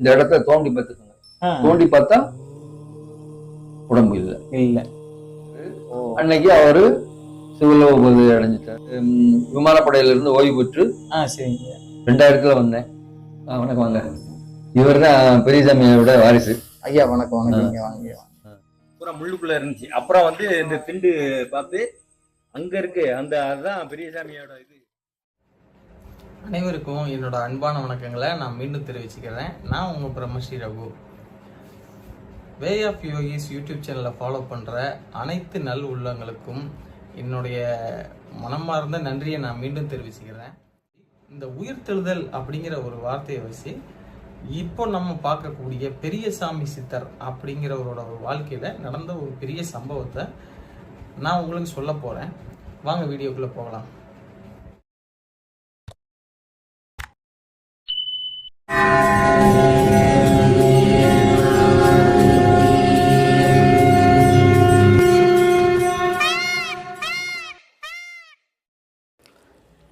இந்த இடத்த தோண்டி பார்த்துக்கோங்க. தோண்டி பார்த்தா உடம்பு இல்லை. இல்ல. அன்னைக்கு அவரு சிவலோகபதி அடைஞ்சிட்டார். உம், விமானப்படையில இருந்து ஓய்வு பெற்று ஆ சரிங்க. ரெண்டாயிரத்துல வந்தேன். ஆ, வணக்கம் வாங்க. இவர் தான் பெரியசாமியோட வாரிசு. ஐயா வணக்கம் வணக்கம். வாங்க. பூரா முள்ளுக்குள்ள இருந்துச்சு. அப்புறம் வந்து இந்த திண்டு பார்த்து அங்க இருக்கு. அந்த அதுதான் பெரியசாமியோட இது. அனைவருக்கும் என்னோட அன்பான வணக்கங்களை நான் மீண்டும் தெரிவிச்சுக்கிறேன். நான் உங்கள் Brahmasri Raghu. Way of yogis YouTube சேனலை ஃபாலோ பண்ணுற அனைத்து நல் உள்ளங்களுக்கும் என்னுடைய மனமார்ந்த நன்றியை நான் மீண்டும் தெரிவிச்சுக்கிறேன். இந்த உயிர்த்தெழுதல் அப்படிங்கிற ஒரு வார்த்தையை வச்சு இப்போ நம்ம பார்க்கக்கூடிய பெரிய சாமி சித்தர் அப்படிங்கிறவரோட ஒரு வாழ்க்கையில் நடந்த ஒரு பெரிய சம்பவத்தை நான் உங்களுக்கு சொல்ல போகிறேன் வாங்க வீடியோக்குள்ளே போகலாம்.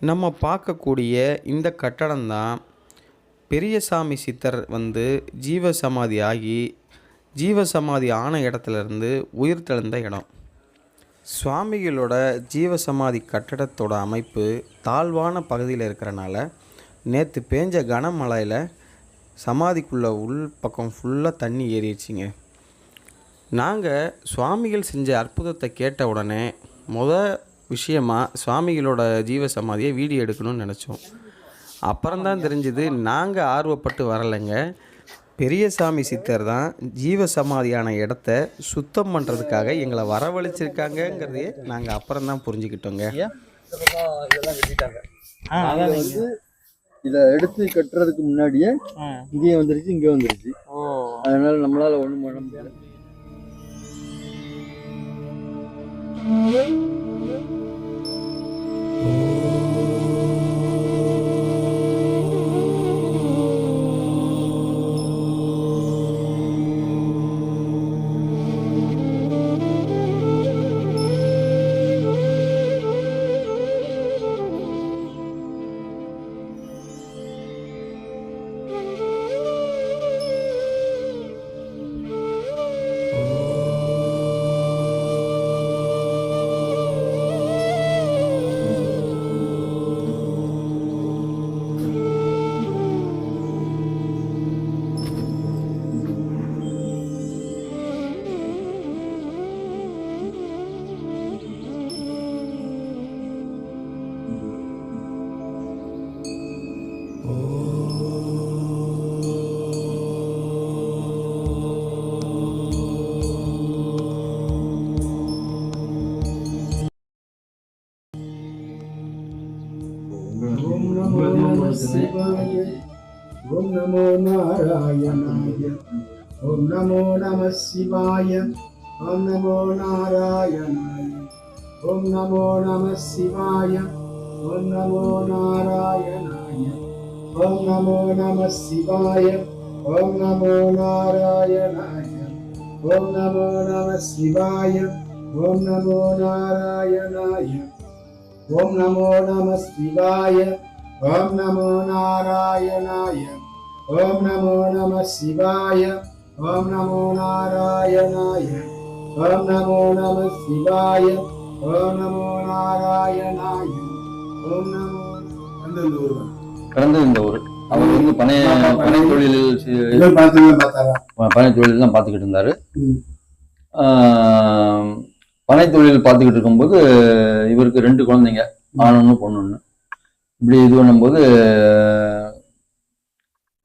நம்ம பார்க்கக்கூடிய இந்த கட்டடம்தான் பெரியசாமி சித்தர் வந்து ஜீவசமாதி ஆகி ஜீவசமாதி ஆன இடத்துலேருந்து உயிர் தெழுந்த இடம். சுவாமிகளோட ஜீவசமாதி கட்டடத்தோட அமைப்பு தாழ்வான பகுதியில் இருக்கிறனால நேற்று பேஞ்ச கனமழையில் சமாதிக்குள்ள உள் பக்கம் ஃபுல்லாக தண்ணி ஏறிடுச்சிங்க. நாங்கள் சுவாமிகள் செஞ்ச அற்புதத்தை கேட்ட உடனே முத விஷயமா சுவாமிகளோட ஜீவசமாதியை வீடியோ எடுக்கணும்னு நினச்சோம். அப்புறம்தான் தெரிஞ்சுது நாங்கள் ஆர்வப்பட்டு வரலைங்க. பெரியசாமி சித்தர் தான் ஜீவசமாதியான இடத்த சுத்தம் பண்ணுறதுக்காக எங்களை வரவழைச்சிருக்காங்கங்கிறதையே நாங்கள் அப்புறம் தான் புரிஞ்சுக்கிட்டோங்க வந்து இத எடுத்து கட்டுறதுக்கு முன்னாடியே ஆ. இங்கேயே வந்துருச்சு இங்கே வந்துருச்சு. அதனால நம்மளால ஒண்ணும் பண்ண முடியல. Ooh. शिवाय ओम नमो नारायणाय ओम नमो नमः शिवाय ओम नमो नारायणाय ओम नमो नमः शिवाय ओम नमो नारायणाय ओम नमो नमः शिवाय ओम नमो नारायणाय ओम नमो नमः शिवाय ओम नमो नारायणाय ओम नमो नमः शिवाय ஓம் நமோ நாராயணாய. ஓம் நமோ நம சிவாய. ஓம் நமோ நாராயணாய. ஓம் நமோ நம சிவாய. ஓம் நமோ நாராயணாய. ஓம் நமோ அந்த ஊர்வலம் கடந்தது இந்த ஊர். அவர் வந்து பனைய பனை பார்த்தாரா? பனை தொழில் தான் பார்த்துக்கிட்டு இருந்தாரு. பனை தொழில் பார்த்துக்கிட்டு இருக்கும்போது இவருக்கு ரெண்டு குழந்தைங்க ஆணொன்னு பொண்ணொன்னு இப்படி இது பண்ணும்போது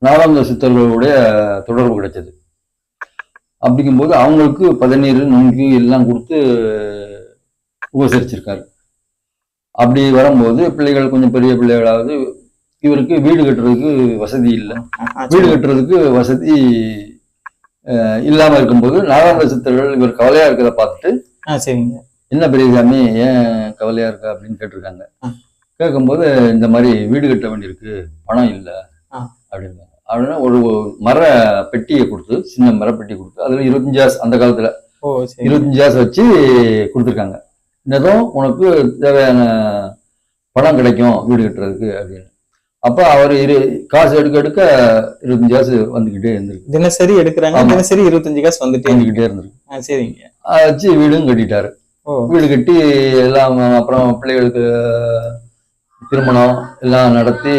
நாலாந்த சித்தர்களுடைய தொடர்பு கிடைச்சது. அப்படிங்கும்போது அவங்களுக்கு பதநீர் நுங்கு எல்லாம் கொடுத்து உபசரிச்சிருக்காரு. அப்படி வரும்போது பிள்ளைகள் கொஞ்சம் பெரிய பிள்ளைகளாவது இவருக்கு வீடு கட்டுறதுக்கு வசதி இல்லை. வீடு கட்டுறதுக்கு வசதி அஹ், இல்லாம இருக்கும்போது நாகாந்த சித்தர்கள் இவர் கவலையா இருக்கிறத பார்த்துட்டு என்ன பெரியசாமி ஏன் கவலையா இருக்க அப்படின்னு கேட்டிருக்காங்க. கேட்கும்போது இந்த மாதிரி வீடு கட்ட வேண்டியிருக்கு பணம் இல்லை. அப்படின்னாங்க அப்படின்னா ஒரு மர பெட்டியை கொடுத்து சின்ன மர பெட்டி கொடுத்து அதுல இருபத்தஞ்சு ஆசு அந்த காலத்துல ஓ சரி. இருபத்தஞ்சு ஆசு வச்சு கொடுத்துருக்காங்க. இன்னதும் உனக்கு தேவையான பணம் கிடைக்கும் வீடு கட்டுறதுக்கு அப்படின்னு. அப்ப அவர் இரு காசு எடுக்க எடுக்க இருபத்தஞ்சு காசு வந்துகிட்டே இருந்திருக்கு. தினசரி எடுக்கிறாங்க. தினசரி இருபத்தஞ்சு காசு வந்துட்டே இருக்கு. வந்துகிட்டே இருந்திருக்கு. சரிங்க. அதை வச்சு வீடும் கட்டிட்டாரு. வீடு கட்டி எல்லாம் அப்புறம் பிள்ளைகளுக்கு திருமணம் எல்லாம் நடத்தி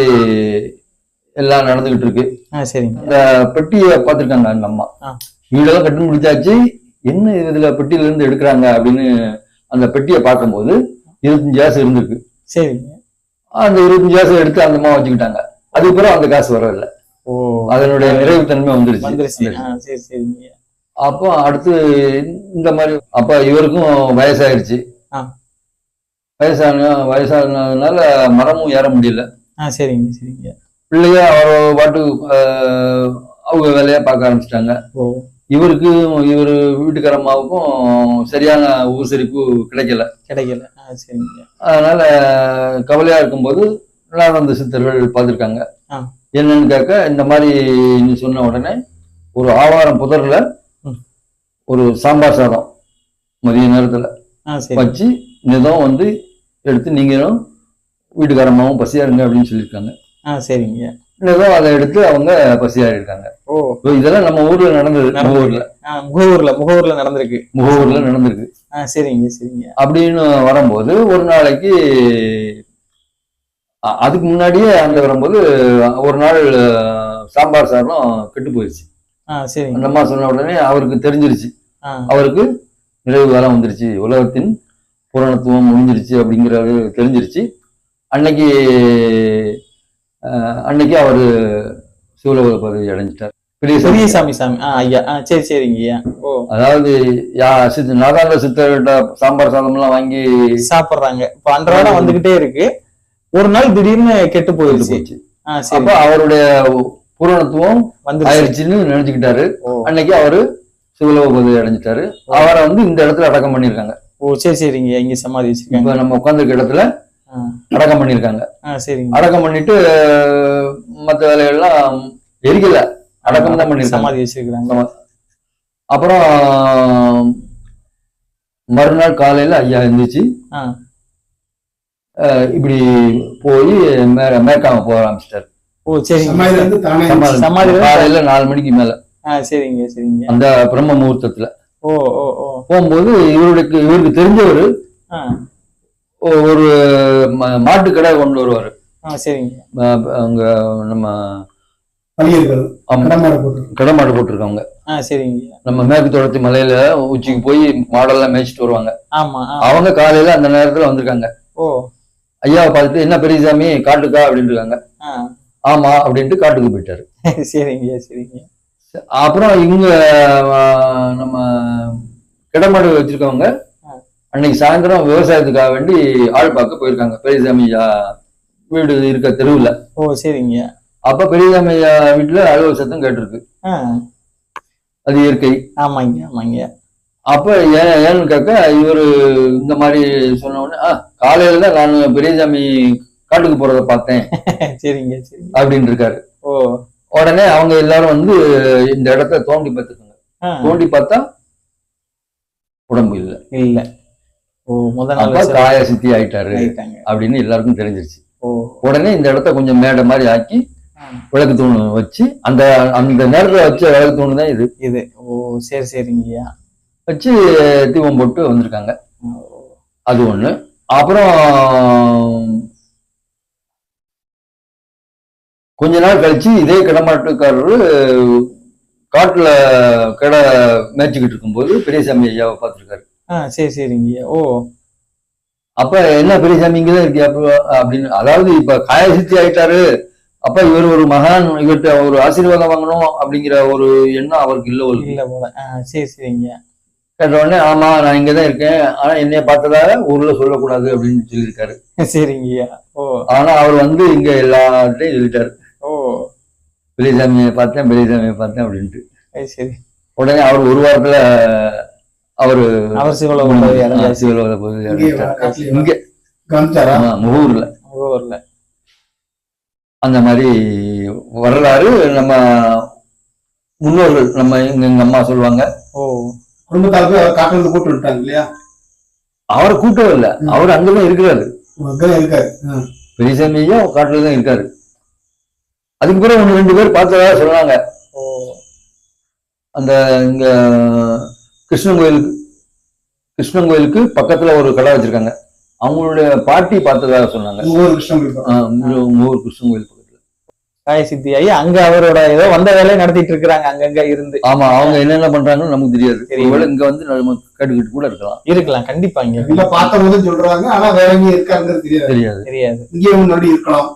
எல்லாம் நடந்துகிட்டு இருக்கு. சரிங்க. இந்த பெட்டியை பார்த்திருக்காங்க அந்த அம்மா. வீடெல்லாம் கட்டி முடிச்சாச்சு. என்ன இதுல பெட்டியில இருந்து எடுக்கிறாங்க அப்படின்னு அந்த பெட்டியை பார்க்கும்போது இருபத்தஞ்சு காசு இருந்திருக்கு. சரிங்க. அந்த இருபத்தஞ்சு காசு எடுத்து அந்த அம்மா வச்சுக்கிட்டாங்க. அதுக்கப்புறம் அந்த காசு வரவில்லை. அதனுடைய நிறைவுத்தன்மை வந்துருச்சு. வந்துருச்சு. அப்போ அடுத்து இந்த மாதிரி அப்ப இவருக்கும் வயசாயிருச்சு. வயசான வயசானதுனால மரமும் ஏற முடியல. ஆ சரிங்க சரிங்க. பிள்ளைய அவர் பாட்டு அவங்க வேலையா பார்க்க ஆரம்பிச்சிட்டாங்க. இவருக்கு இவர் வீட்டுக்கார அம்மாவுக்கும் சரியான உபசரிப்பு கிடைக்கல. கிடைக்கல. ஆ சரிங்க. அதனால கவலையா இருக்கும்போது நானந்த சித்தர்கள் பார்த்துருக்காங்க. என்னன்னு கேட்க இந்த மாதிரி நீ சொன்ன உடனே ஒரு ஆவாரம் புதர்ல. ஒரு சாம்பார் சாதம் மதிய நேரத்துல வச்சு நிதம் வந்து எடுத்து நீங்களும் வீட்டுக்காரமாவும் பசியா இருங்க அப்படின்னு சொல்லியிருக்காங்க. ஆ சரிங்க. நிதம் அதை எடுத்து அவங்க பசியா இருக்காங்க ஓ இதெல்லாம் நம்ம ஊர்ல நடந்தது முகூர்ல முகவூர்ல முகவூர்ல நடந்திருக்கு. முகூர்ல நடந்திருக்கு. ஆ சரிங்க சரிங்க. அப்படின்னு வரும்போது ஒரு நாளைக்கு அதுக்கு முன்னாடியே அந்த வரும்போது ஒரு நாள் சாம்பார் சாதம் கெட்டு போயிடுச்சு. அந்த அம்மா சொன்ன உடனே அவருக்கு தெரிஞ்சிருச்சு. அவருக்கு நிறைவு காலம் வந்துருச்சு. உலகத்தின் பூரணத்துவம் முடிஞ்சிருச்சு அப்படிங்கிறது தெரிஞ்சிருச்சு. அன்னைக்கு அன்னைக்கு அவர் சிவலோக பதவி அடைஞ்சிட்டார். பெரிய சாமி. சாமி சாமி. ஆ ஐயா. ஆ சரி சரிங்க ஐயா. ஓ. அதாவது யா சித்த நாதாந்த சித்தர்கிட்ட சாம்பார் சாதம்லாம் வாங்கி சாப்பிடுறாங்க. இப்ப அன்றாடம் வந்துகிட்டே இருக்கு. ஒரு நாள் திடீர்னு கெட்டு போயிடுச்சு. அப்ப அவருடைய பூரணத்துவம் வந்துருச்சு. ஆயிடுச்சுன்னு நினைச்சுக்கிட்டாரு. அன்னைக்கு அவரு சிவலோக பதவி அடைஞ்சிட்டாரு. அவரை வந்து இந்த இடத்துல அடக்கம் பண்ணியிருக்காங்க. ஓ சரி சரிங்க. இங்க சமாதி வச்சிருக்காங்க. இப்ப நம்ம உட்கார்ந்திருக்க இடத்துல. அடக்கம் பண்ணியிருக்காங்க. ஆ சரிங்க. அடக்கம் பண்ணிட்டு மத்த வேலைகள்லாம் எரிக்கல. அடக்கம் தான் பண்ணியிருக்காங்க. சமாதி வச்சிருக்காங்க அப்புறம் மறுநாள் காலையில ஐயா இருந்துச்சு ஆ. இப்படி போய் மே மேற்காம போக ஆரம்பிச்சிட்டாரு. ஓ தான் காலையில நாலு மணிக்கு மேல. ஆ சரிங்க சரிங்க. அந்த பிரம்ம முகூர்த்தத்துல. போகும்போது இவருக்கு இவருக்கு தெரிஞ்சவர் ஆ. ஒரு மாட்டு கடை கொண்டு வருவாரு. சரிங்க. அங்க நம்ம கடமாடு போட்டு கடை மாடு போட்டிருக்காங்க. நம்ம மேற்கு தொடர்ச்சி மலையில உச்சிக்கு போய் மாடெல்லாம் மேய்ச்சிட்டு வருவாங்க. அவங்க காலையில அந்த நேரத்துல வந்திருக்காங்க. ஓ. ஐயாவை பார்த்துட்டு என்ன பெரியசாமி காட்டுக்கா? அப்படின்னு இருக்காங்க. ஆமா அப்படின்ட்டு காட்டுக்கு போயிட்டாரு. சரிங்க சரிங்க. அப்புறம் இவங்க நம்ம கிடமாடு வச்சிருக்கவங்க. அன்னைக்கு சாயந்தரம் விவசாயத்துக்காக வேண்டி ஆள் பார்க்க போயிருக்காங்க. பெரியசாமி வீடு இருக்க தெருவுல. ஓ சரிங்க. அப்ப பெரியசாமி வீட்டுல அலுவல் சத்தம் கேட்டிருக்கு அது இயற்கை. ஆமாங்க ஆமாங்க. அப்ப ஏன் ஏன்னு கேட்க இவரு இந்த மாதிரி சொன்ன உடனே "ஆ, காலையில தான் நான் பெரியசாமி காட்டுக்கு போறத பார்த்தேன். சரிங்க சரிங்க. அப்படின்னு இருக்காரு. ஓ. உடனே அவங்க எல்லாரும் வந்து இந்த இடத்த தோண்டி பார்த்துக்கோங்க. தோண்டி பார்த்தா உடம்பு இல்லை. இல்ல. ஓ நாள் காய சித்தி ஆயிட்டாரு அப்படின்னு எல்லாருக்கும் தெரிஞ்சிருச்சு. உடனே இந்த இடத்த கொஞ்சம் மேடை மாதிரி ஆக்கி. விளக்கு தூண் வச்சு அந்த அந்த நேரத்துல வச்ச விளக்கு தூண் தான் இது. இது. ஓ சரி சரிங்கய்யா. வச்சு தீபம் போட்டு வந்திருக்காங்க. அது ஒண்ணு. அப்புறம் கொஞ்ச நாள் கழிச்சு இதே கிடமாட்டுக்காரரு காட்டுல கடை மேய்ச்சிக்கிட்டு இருக்கும்போது பெரியசாமி ஐயாவை பார்த்திருக்காரு. ஆ சரி சரிங்கய்யா ஓ. அப்ப என்ன பெரியசாமி இங்கதான் இருக்கியா அப்ப? அப்படின்னு அதாவது இப்ப காயசித்தி ஆயிட்டாரு. அப்ப இவர் ஒரு மகான் இவர்கிட்ட ஒரு ஆசீர்வாதம் வாங்கணும் அப்படிங்கிற ஒரு எண்ணம் அவருக்கு இல்ல ஒரு இல்ல போல. சரி சரிங்க கேட்ட உடனே ஆமா நான் இங்கதான் இருக்கேன். ஆனா என்னைய பார்த்ததாக ஊர்ல சொல்லக்கூடாது அப்படின்னு சொல்லியிருக்காரு. சரிங்கய்யா ஓ. ஆனா அவர் வந்து இங்க எல்லார்ட்டையும் சொல்லிட்டாரு பெரியசாமியை பார்த்தேன் பெரியசாமியை பார்த்தேன் அப்படின்ட்டு. சரி உடனே அவர் ஒரு வாரத்துல அவரு அவர் சிவலோக. சிவலோக பதவி இங்கே முகூர்ல. முகவரில் அந்த மாதிரி வரலாறு நம்ம முன்னோர்கள் நம்ம எங்க எங்க அம்மா சொல்லுவாங்க. ஓ. குடும்பத்தாருக்கு அவர் காட்டுல இருந்து கூட்டு விட்டாங்க இல்லையா? அவரை கூட்டம் இல்ல. அவர் அங்கதான் இருக்கிறாரு. அங்கதான் இருக்காரு. பெரியசாமி ஐயா காட்டுல தான் இருக்காரு. அதுக்கு பிறகு ஒன்று ரெண்டு பேர் பார்த்ததா சொன்னாங்க. ஓ. அந்த இங்க கிருஷ்ணன் கோயிலுக்கு கிருஷ்ணன் கோயிலுக்கு பக்கத்துல ஒரு கடை வச்சிருக்காங்க. அவங்களுடைய பாட்டி பார்த்ததாக சொன்னாங்க. ஒவ்வொரு கிருஷ்ணன் கோயில் பக்கத்துல. காய சித்தி ஆகி அங்க அவரோட ஏதோ வந்த வேலையை நடத்திட்டு இருக்கிறாங்க அங்கங்க இருந்து. ஆமா அவங்க என்னென்ன பண்றாங்கன்னு நமக்கு தெரியாது. இங்க வந்து நம்ம கேட்டுக்கிட்டு கூட இருக்கலாம். இருக்கலாம் கண்டிப்பா இங்க. இல்ல பார்த்த போதும் சொல்றாங்க ஆனா வேற எங்கேயும் இருக்காங்கிறது தெரியாது. தெரியாது. தெரியாது. இங்கேயும் முன்னாடி இருக்கலாம்.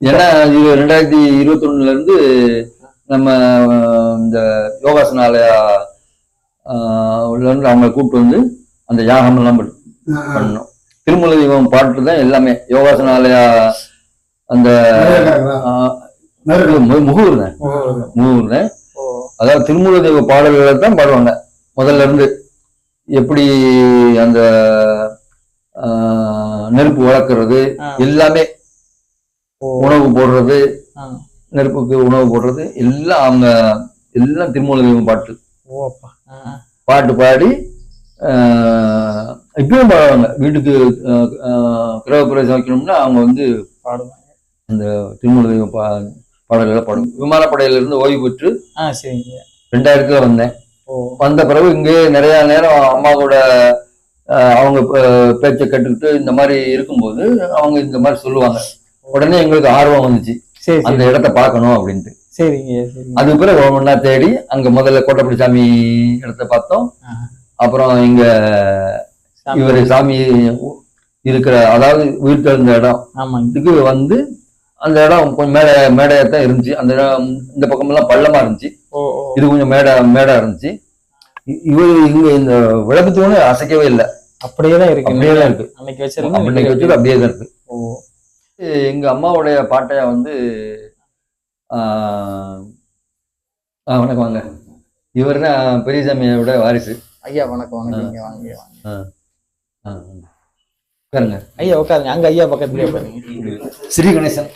ஏன்னா இது ரெண்டாயிரத்தி இருபத்தி இருந்து நம்ம இந்த யோகாசனாலயா இருந்து அவங்களை கூப்பிட்டு வந்து அந்த யாகம் எல்லாம் பண்ணணும். திருமலை தெய்வம் பாட்டு தான் எல்லாமே. யோகாசனாலயா அந்த நிறைய இருக்காங்களா? ஆஹ், நிறைய இது மு- முகூர் தான் முகூர் தான் ஓ. அதாவது திருமூல தெய்வ பாடல்களை தான் பாடுவாங்க. முதல்ல இருந்து எப்படி அந்த ஆஹ், நெருப்பு வளர்க்கறது. எல்லாமே உணவு போடுறது. நெருப்புக்கு உணவு போடுறது எல்லாம் அவங்க எல்லாம் திருமூல தெய்வம் பாட்டு. பாட்டு பாடி இப்பயும் பாடுவாங்க. வீட்டுக்கு ஆஹ், கிரகப்பிரவேசம் வைக்கணும்னா அவங்க வந்து பாடுவாங்க. அந்த திருமூல தெய்வம் பா பாடல்களை பாடுவாங்க. விமானப்படையில இருந்து ஓய்வு பெற்று ஆ சரிங்க. ரெண்டாயிரத்துல வந்தேன். வந்த பிறகு இங்கே நிறைய நேரம் அம்மா கூட அவங்க பேச்சை கேட்டுக்கிட்டு இந்த மாதிரி இருக்கும்போது அவங்க இந்த மாதிரி சொல்லுவாங்க. உடனே எங்களுக்கு ஆர்வம் வந்துச்சு. அந்த இடத்த பார்க்கணும் அப்படின்ட்டு. சரிங்க அது பிறகு ஒவ்வொன்றா தேடி அங்க முதல்ல கோட்டப்படி சாமி இடத்த பார்த்தோம். அப்புறம் இங்க. இவர் சாமி இருக்கிற அதாவது உயிர் தெழுந்த இடம். இதுக்கு வந்து அந்த இடம் கொஞ்சம் மேடை மேடையாத்தான் இருந்துச்சு. அந்த இடம் இந்த பக்கமெல்லாம் பள்ளமா இருந்துச்சு. இது கொஞ்சம் மேடை மேடா இருந்துச்சு. இவர் இங்க இந்த விளக்கு தூணு அசைக்கவே இல்லை. அப்படியே தான் இருக்கு. அப்படியே தான் இருக்கு. அன்னைக்கு வச்சது அப்படியே தான் இருக்கு. எங்க அம்மாவுடைய பாட்டையா வந்து ஆஹ் ஆ, வணக்கம் வாங்க. இவர் தான் பெரியசாமியோட வாரிசு? ஐயா வணக்கம் வாங்க வாங்க. உட்காருங்க. ஐயா உட்காருங்க. அங்க ஐயா பக்கத்துலயே உட்காருங்க. ஸ்ரீ கணேசன்.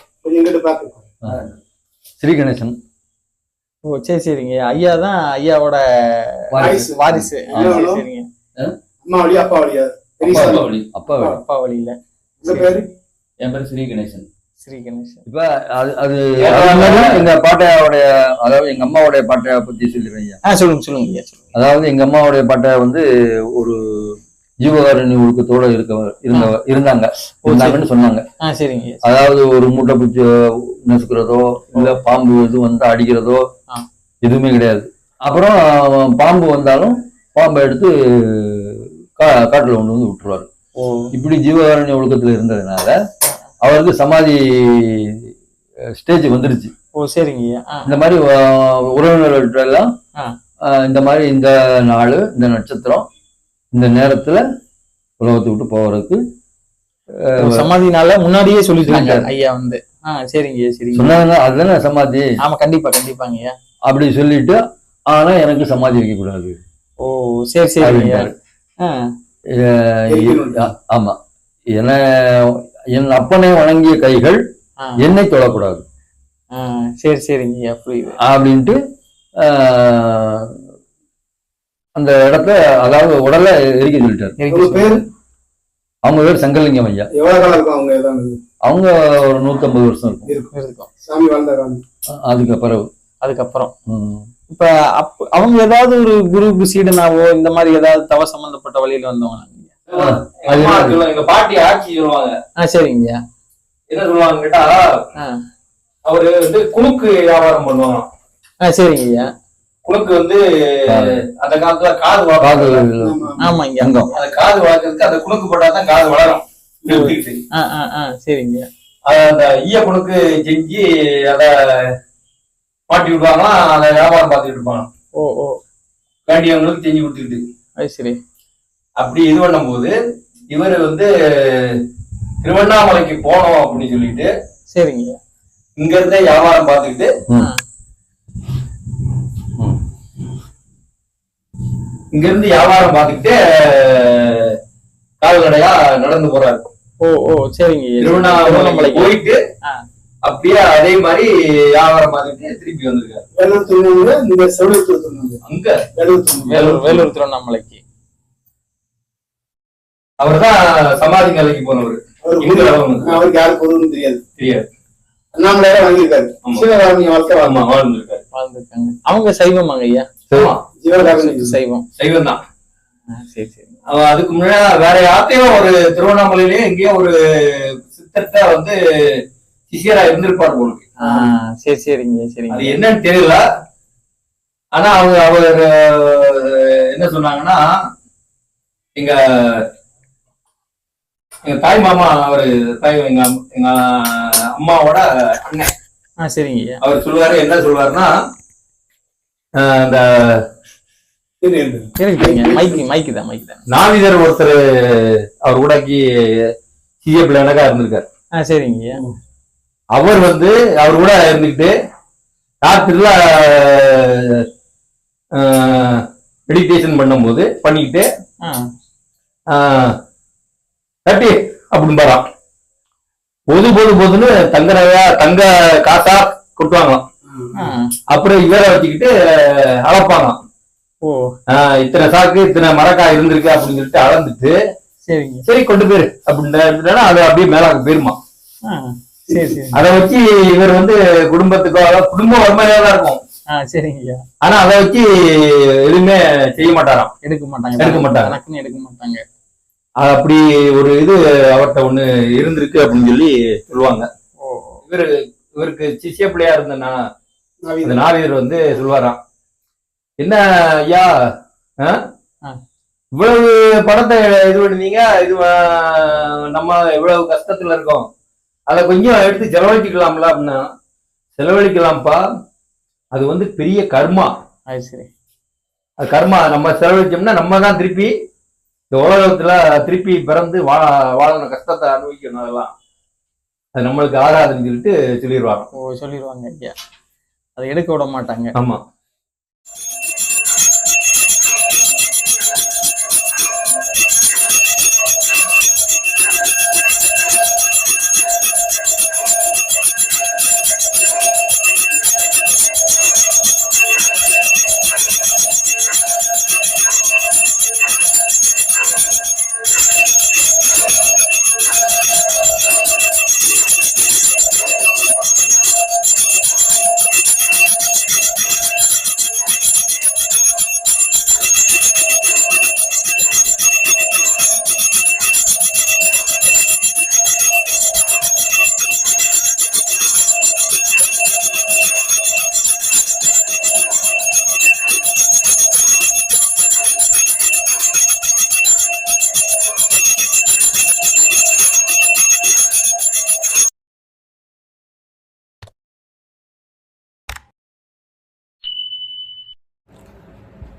ஸ்ரீ கணேசன் ஓ சரி சரிங்க. ஐயா தான் ஐயாவோட வாரிசு. வாரிசு? சரிங்க. அம்மா வழியா அப்பா வழியா? அப்பா. வழி. அப்பா வழி. அப்பா வழியில. பேரு? என் பேர் ஸ்ரீ கணேசன் ஸ்ரீ கணேசன் இப்ப அது அது எங்க பாட்டையாவுடைய அதாவது எங்க அம்மாவுடைய பாட்டையா பத்தி ஆ சொல்லுங்க சொல்லுங்க ஐயா சொல்லுங்க. அதாவது எங்க அம்மாவுடைய பாட்டை வந்து ஒரு ஜீவகாரணி ஒழுக்கத்தோட இருக்க இருந்த இருந்தாங்க. இருந்தாங்கன்னு சொன்னாங்க. சரிங்க அதாவது ஒரு மூட்டை பூச்சி நசுக்கிறதோ இல்ல பாம்பு எதுவும் வந்து அடிக்கிறதோ. எதுவுமே கிடையாது. அப்புறம் பாம்பு வந்தாலும் பாம்பை எடுத்து கா காட்டுல கொண்டு வந்து விட்டுருவாரு. இப்படி ஜீவகாரண்ய ஒழுக்கத்துல இருந்ததுனால அவருக்கு சமாதி ஸ்டேஜ் வந்துருச்சு. ஓ சரிங்க இந்த மாதிரி உறவினர்கள்ட்ட எல்லாம் இந்த மாதிரி இந்த நாள் இந்த நட்சத்திரம் இந்த நேரத்துல உலகத்தை விட்டு போறதுக்கு ஓ, சமாதினால முன்னாடியே சொல்லிட்டாங்க. ஐயா வந்து. ஆ சரிங்க சரிங்க சொன்னாங்க அதுதானே சமாதி? ஆமா கண்டிப்பா கண்டிப்பாங்க ஐயா. அப்படி சொல்லிட்டு ஆனா எனக்கு சமாதி வைக்க கூடாது ஓ சரி. ஆ- ஆமா. என என் அப்பனை வணங்கிய கைகள் என்னை தொடக்கூடாது ஆ சரி சரிங்க அப்படின்ட்டு ஆஹ், அந்த இடத்த அதாவது உடலை எரிக்க சொல்லிட்டாரு. அவங்க பேர் சங்கலிங்கம் ஐயா. அவங்க ஒரு நூத்தம்பது வருஷம் இருக்கும். அதுக்கு பிறகு. அதுக்கப்புறம். இப்ப அப் அவங்க ஏதாவது ஒரு குரு சீடனாவோ இந்த மாதிரி ஏதாவது தவ சம்பந்தப்பட்ட வழியில வந்தவங்க எங்க பாட்டி ஆட்சி சொல்லுவாங்க. சரிங்க. என்ன சொல்லுவாங்க கேட்டா அவரு வந்து குணுக்கு வியாபாரம் பண்ணுவாங்க சரிங்க ஐயா. குணுக்கு வந்து. அந்த காலத்துல காது ஆமா. ஆமாங்க தங்கம் அந்த காது வளர்க்கறதுக்கு அந்த குணுக்கு போட்டாதான் காது வளரும். சரிங்க அத அந்த ஈய குணுக்கு செஞ்சு அத மாட்டி விடுவாங்களாம் அந்த வியாபாரம் பார்த்துட்டு இருப்பாங்க ஓ ஓ. வேண்டியவங்களுக்கு செஞ்சு கொடுத்துக்கிட்டு. அது சரி. அப்படி இது பண்ணும்போது இவர் வந்து திருவண்ணாமலைக்கு போனோம் அப்படின்னு சொல்லிட்டு சரிங்க. இங்க இருந்தே வியாபாரம் பார்த்துக்கிட்டு. இங்க இருந்து வியாபாரம் பார்த்துக்கிட்டு கால்நடையா நடந்து போறாரு. ஓ ஓ சரிங்க. திருவண்ணாமலை திருவண்ணாமலைக்கு. போயிட்டு. அப்படியே அதே மாதிரி வியாபாரம் பார்த்துக்கிட்டு திருப்பி வந்திருக்காரு. வேலூர் திருநெல்வேலி இந்த செவிலியர் திருநெல்வேலி. அங்க? வேலூர் வேலூர் வேலூர் திருவண்ணாமலைக்கு. அவர்தான் சமாதி நிலைக்கு போனவர். அவர். அவருக்கு யாருக்கு பொருள்னு தெரியாது. தெரியாது. அண்ணாமலையார வாங்கியிருக்காரு. சிவகாமி வாழ்க்கை. ஆமா வாழ்ந்துருக்காரு. வாழ்ந்துருக்காங்க. அவங்க சைவமாங்க ஐயா? சைவம். சைவம். தான் சரி சரி. அவன் அதுக்கு முன்னாடி வேற யார்ட்டையும் ஒரு திருவண்ணாமலையிலயும் எங்கேயோ ஒரு சித்தர்கிட்ட வந்து சிஷியரா இருந்திருப்பார் போல இருக்கு. ஆ, சரி சரிங்க சரிங்க. அது என்னன்னு தெரியல. ஆனா அவங்க அவர் என்ன சொன்னாங்கன்னா எங்க எங்க தாய் மாமா அவரு தாய் எங்க எங்க அம்மாவோட அண்ணன். ஆ சரிங்க அவர் சொல்லுவாரு என்ன சொல்லுவாருன்னா அந்த மைக்கு மைக்கு தான் மைக்கு தான். நாவிதர் ஒருத்தர் அவர் கூடக்கி சிஏ பிள்ளைனக்கா இருந்திருக்காரு. ஆ சரிங்க அவர் வந்து அவர் கூட இருந்துக்கிட்டு ராத்திரில மெடிடேஷன் பண்ணும்போது பண்ணிக்கிட்டு ஆ தட்டி அப்படின்பாராம் பொது பொது பொதுன்னு தங்க நகையா தங்க காசா கொட்டுவாங்களாம். ஆ. அப்புறம் இவரை வச்சுக்கிட்டு ஆஹ் இத்தனை சாக்கு இத்தனை மரக்காய் இருந்திருக்கு அப்படின்னு சொல்லிட்டு அளந்துட்டு சரி கொண்டு போயிரு அப்படின்னு அது அப்படியே மேலாக்கு போயிருமா. அதை வச்சு இவர் வந்து குடும்பத்துக்கோ அதாவது குடும்பம் வறுமையா தான் இருக்கும் சரிங்க ஆனா அதை வச்சு எதுவுமே செய்ய மாட்டாராம். எடுக்க மாட்டாங்க. எடுக்க மாட்டாங்க. எடுக்க மாட்டாங்க. அப்படி ஒரு இது அவர்கிட்ட ஒண்ணு இருந்திருக்கு அப்படின்னு சொல்லி சொல்லுவாங்க. இவரு இவருக்கு சிஷ்ய பிள்ளையா இருந்த நாவீதர். வந்து சொல்லுவாராம் என்ன ஐயா. இவ்வளவு பணத்தை இது பண்ணுவீங்க இது நம்ம இவ்வளவு கஷ்டத்துல இருக்கோம். அதை கொஞ்சம் எடுத்து செலவழிக்கலாம்ல அப்படின்னா செலவழிக்கலாம்ப்பா. அது வந்து பெரிய கர்மா. அது கர்மா. நம்ம செலவழிச்சோம்னா நம்ம தான் திருப்பி இந்த உலகத்துல திருப்பி பிறந்து வாழ வாழணும் கஷ்டத்தை அனுபவிக்கணும் அதெல்லாம். அது நம்மளுக்கு ஆகாதுன்னு சொல்லிட்டு சொல்லிடுவாங்க ஓ சொல்லிடுவாங்க ஐயா. அதை எடுக்க விட மாட்டாங்க. ஆமா.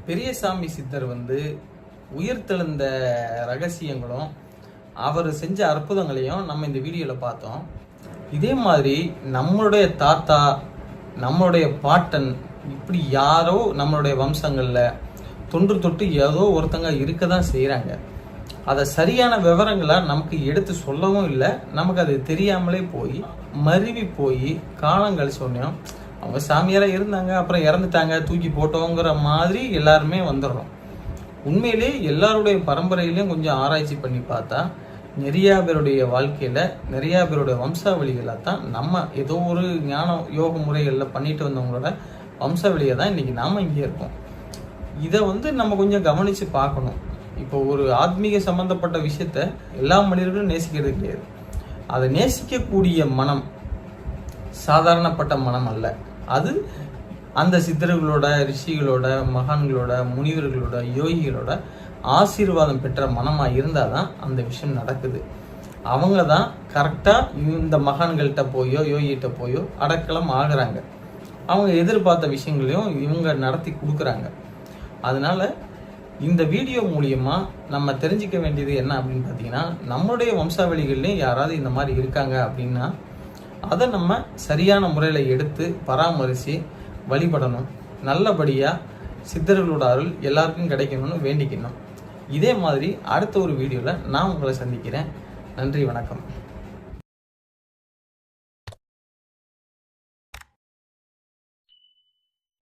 பெரியசாமி சித்தர் வந்து உயிர்த்தெழுந்த ரகசியங்களும் அவர் செஞ்ச அற்புதங்களையும் நம்ம இந்த வீடியோவில் பார்த்தோம். இதே மாதிரி நம்மளுடைய தாத்தா நம்மளுடைய பாட்டன் இப்படி யாரோ நம்மளுடைய வம்சங்களில் தொன்று தொட்டு ஏதோ ஒருத்தங்க இருக்க தான் செய்கிறாங்க அதை சரியான விவரங்களை நமக்கு எடுத்து சொல்லவும் இல்லை. நமக்கு அது தெரியாமலே போய் மருவி போய் காலம் கழிச்சோடனையும் அவங்க சாமியாராக இருந்தாங்க அப்புறம் இறந்துட்டாங்க தூக்கி போட்டோங்கிற மாதிரி எல்லாருமே வந்துடுறோம். உண்மையிலே எல்லாருடைய பரம்பரையிலையும் கொஞ்சம் ஆராய்ச்சி பண்ணி பார்த்தா நிறையா பேருடைய வாழ்க்கையில் நிறையா பேருடைய வம்சாவளிகளாக தான் நம்ம ஏதோ ஒரு ஞான யோக முறைகளில் பண்ணிட்டு வந்தவங்களோட வம்சாவளியை தான் இன்றைக்கி நாம் இங்கே இருக்கோம். இதை வந்து நம்ம கொஞ்சம் கவனித்து பார்க்கணும். இப்போ ஒரு ஆத்மீக சம்பந்தப்பட்ட விஷயத்த எல்லா மனிதர்களும் நேசிக்கிறது கிடையாது. அதை நேசிக்கக்கூடிய மனம் சாதாரணப்பட்ட மனம் அல்ல. அது அந்த சித்தர்களோட ரிஷிகளோட மகான்களோட முனிவர்களோட யோகிகளோட ஆசீர்வாதம் பெற்ற மனமாக இருந்தால் தான் அந்த விஷயம் நடக்குது. அவங்க தான் கரெக்டாக இந்த மகான்கள்கிட்ட போயோ யோகிகிட்ட போயோ அடக்கலம் ஆகுறாங்க. அவங்க எதிர்பார்த்த விஷயங்களையும் இவங்க நடத்தி கொடுக்குறாங்க. அதனால் இந்த வீடியோ மூலியமாக நம்ம தெரிஞ்சிக்க வேண்டியது என்ன அப்படின்னு பார்த்தீங்கன்னா நம்மளுடைய வம்சாவளிகள்லேயும் யாராவது இந்த மாதிரி இருக்காங்க அப்படின்னா அதை நம்ம சரியான முறையில் எடுத்து பராமரித்து வழிபடணும். நல்லபடியாக சித்தர்களோட அருள் எல்லாருக்கும் கிடைக்கணும்னு வேண்டிக்கணும். இதே மாதிரி அடுத்த ஒரு வீடியோவில் நான் உங்களை சந்திக்கிறேன். நன்றி வணக்கம்.